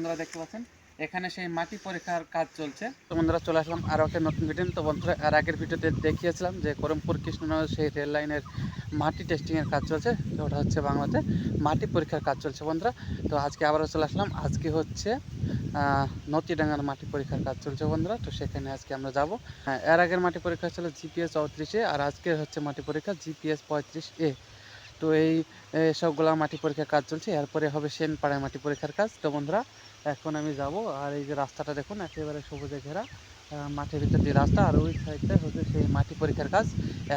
বন্ধুরা দেখতে পাচ্ছেন, এখানে সেই মাটি পরীক্ষার কাজ চলছে। তো বন্ধুরা চলে আসলাম আরও একটা নতুন ভিডিও। তো বন্ধুরা আর আগের ভিডিওতে দেখিয়েছিলাম যে করমপুর কৃষ্ণনগর সেই রেল লাইনের মাটি টেস্টিংয়ের কাজ চলছে। তো ওটা হচ্ছে বাংলাতে মাটি পরীক্ষার কাজ চলছে বন্ধুরা। তো আজকে আবারও চলে আসলাম। আজকে হচ্ছে নতিডাঙ্গার মাটি পরীক্ষার কাজ চলছে বন্ধুরা। তো সেখানে আজকে আমরা যাব। এর আগের মাটি পরীক্ষা ছিল জিপিএস চৌত্রিশে আর আজকের হচ্ছে মাটি পরীক্ষা জিপিএস পঁয়ত্রিশ এ। তো এই সবগুলা মাটি পরীক্ষার কাজ চলছে। এরপরে হবে সেনপাড়ায় মাটি পরীক্ষার কাজ। তো বন্ধুরা, এখন আমি যাব। আর এই যে রাস্তাটা দেখুন, একেবারে সবুজে ঘেরা মাঠের ভিতর দিয়ে রাস্তা। আর ওই সাইডটা হচ্ছে সেই মাটি পরীক্ষার কাজ।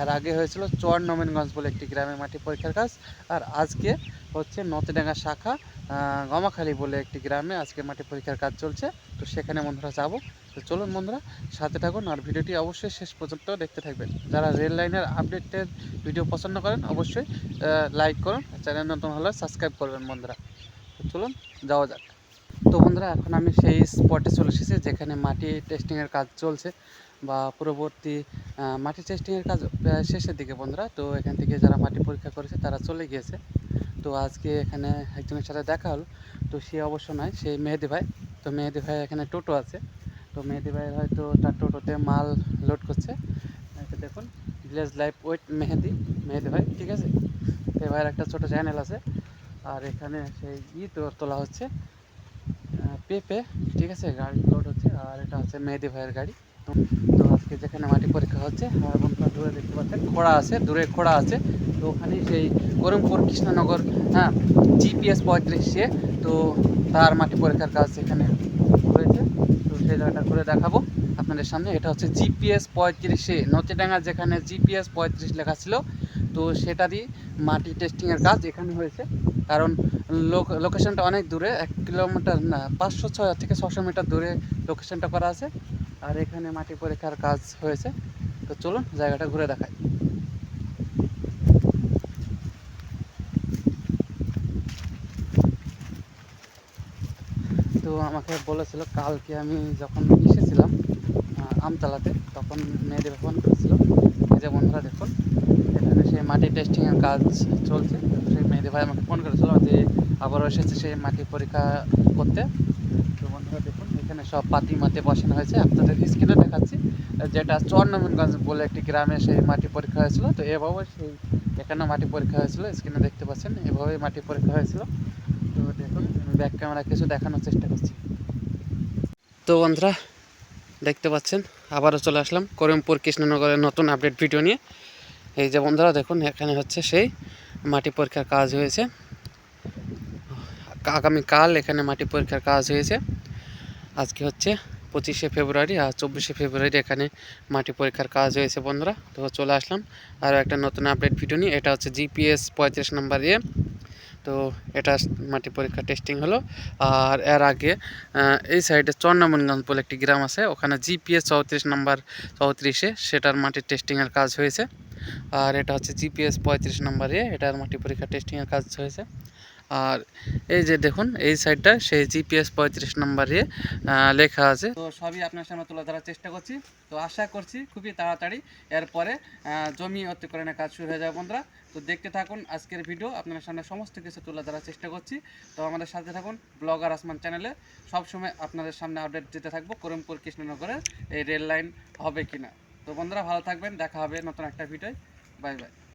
এর আগে হয়েছিল চর নমিনগঞ্জ বলে একটি গ্রামে মাটি পরীক্ষার কাজ। আর আজকে হচ্ছে নতেডাঙ্গা শাখা গমাখালি বলে একটি গ্রামে আজকে মাটি পরীক্ষার কাজ চলছে। তো সেখানে বন্ধুরা যাব। তো চলুন বন্ধুরা, সাথে থাকুন আর ভিডিওটি অবশ্যই শেষ পর্যন্ত দেখতে থাকবেন। যারা রেল লাইনের আপডেটের ভিডিও পছন্দ করেন, অবশ্যই লাইক করুন, চ্যানেল নতুন হলে সাবস্ক্রাইব করবেন বন্ধুরা। তো চলুন, যাওয়া যাক। তো বন্ধুরা, এখন আমি সেই স্পটে চলে এসেছি যেখানে মাটি টেস্টিংয়ের কাজ চলছে বা পূর্ববর্তী মাটি টেস্টিংয়ের কাজ শেষের দিকে বন্ধুরা। তো এখান থেকে যারা মাটি পরীক্ষা করেছে তারা চলে গিয়েছে। তো আজকে এখানে একজনের সাথে দেখা হলো। তো সে অবশ্য নয়, সে মেহেদি ভাই। তো মেহেদি ভাই এখানে টোটো আছে। তো মেহেদি ভাই হয়তো তার টোটোতে মাল লোড করছে। দেখুন, village life wait Mehedi Mehedi ভাই, ঠিক আছে? এই ভাইয়ের একটা ছোটো চ্যানেল আছে। আর এখানে সেই ই তোলা হচ্ছে। পেপে, ঠিক আছে? গাড়ি লোড হচ্ছে। আর এটা হচ্ছে মেহেদি ভাইয়ের গাড়ি। তো তো আজকে যেখানে মাটি পরীক্ষা হচ্ছে, আর বন্ধুরা দূরে দেখতে পাচ্ছেন, খোড়া আছে, দূরে খোড়া আছে। তো ওখানেই সেই করমপুর কৃষ্ণনগর হ্যাঁ জিপিএস পঁয়ত্রিশে তো তার মাটি পরীক্ষার কাজ এখানে হয়েছে। তো সেই জায়গাটা করে দেখাবো আপনাদের সামনে। এটা হচ্ছে জিপিএস পঁয়ত্রিশে নতিডাঙ্গা যেখানে জিপিএস পঁয়ত্রিশ লেখা ছিল, তো সেটারই মাটি টেস্টিংয়ের কাজ এখানে হয়েছে। কারণ লোক লোকেশনটা অনেক দূরে, এক কিলোমিটার না, পাঁচশো ছয় থেকে ছশো মিটার দূরে লোকেশনটা করা আছে। আর এখানে মাটি পরীক্ষার কাজ হয়েছে। তো চলুন জায়গাটা ঘুরে দেখাই। আমাকে বলেছিল, কালকে আমি যখন এসেছিলাম আমতলাতে, তখন মেয়েদের ফোন করেছিল যে বন্ধুরা দেখুন, এখানে সেই মাটি টেস্টিংয়ের কাজ চলছে। সেই মেয়েদের ভাই আমাকে ফোন করেছিল যে আবারও এসেছে সেই মাটি পরীক্ষা করতে। তো বন্ধুরা দেখুন, এখানে সব পাতি মাতে বসানো হয়েছে। আপনাদের স্ক্রিনে দেখাচ্ছি, যেটা চরনমিনগঞ্জ বলে একটি গ্রামে সেই মাটি পরীক্ষা হয়েছিল। তো এভাবে সেই এখানেও মাটি পরীক্ষা হয়েছিল স্ক্রিনে দেখতে পাচ্ছেন, এভাবেই মাটি পরীক্ষা হয়েছিল। তো ব্যাক ক্যামেরা কিছু দেখানোর চেষ্টা করছি। তো বন্ধুরা, দেখতে পাচ্ছেন, আবারও চলে আসলাম করিমপুর কৃষ্ণনগরের নতুন আপডেট ভিডিও নিয়ে। এই যে বন্ধুরা, দেখুন, এখানে হচ্ছে সেই মাটি পরীক্ষার কাজ হয়েছে। আগামীকাল এখানে মাটি পরীক্ষার কাজ হয়েছে। আজকে হচ্ছে পঁচিশে ফেব্রুয়ারি আর চব্বিশে ফেব্রুয়ারি এখানে মাটি পরীক্ষার কাজ হয়েছে বন্ধুরা। তো চলে আসলাম আরও একটা নতুন আপডেট ভিডিও নিয়ে। এটা হচ্ছে জিপিএস পঁয়ত্রিশ নাম্বার ইয়ে তো এটা মাটি পরীক্ষা টেস্টিং হলো। আর এর আগে এই সাইডে চন্নামনগঞ্জ বলে একটি গ্রাম আছে, ওখানে জিপিএস চৌত্রিশ নাম্বার চৌত্রিশে সেটার মাটির টেস্টিংয়ের কাজ হয়েছে। আর এটা হচ্ছে জিপিএস পঁয়ত্রিশ নাম্বারে এটার মাটি পরীক্ষা টেস্টিংয়ের কাজ হয়েছে। আর এই যে দেখুন, এই সাইডটা সেই জিপিএস পঁয়ত্রিশ নাম্বারে লেখা আছে। তো সবই আপনার সামনে তুলে ধরার চেষ্টা করছি। তো আশা করছি খুবই তাড়াতাড়ি এরপরে জমি অতিকরণের কাজ শুরু হয়ে যাবে বন্ধুরা। তো দেখতে থাকুন আজকের ভিডিও আপনার সামনে সমস্ত কিছু তুলে ধরার চেষ্টা করছি। তো আমাদের সাথে থাকুন ব্লগার আসমান চ্যানেলে সবসময় আপনাদের সামনে আপডেট দিতে থাকব করিমপুর কৃষ্ণনগরের এই রেল লাইন হবে কিনা। তো বন্ধুরা ভালো থাকবেন, দেখা হবে নতুন একটা ভিডিও বাই বাই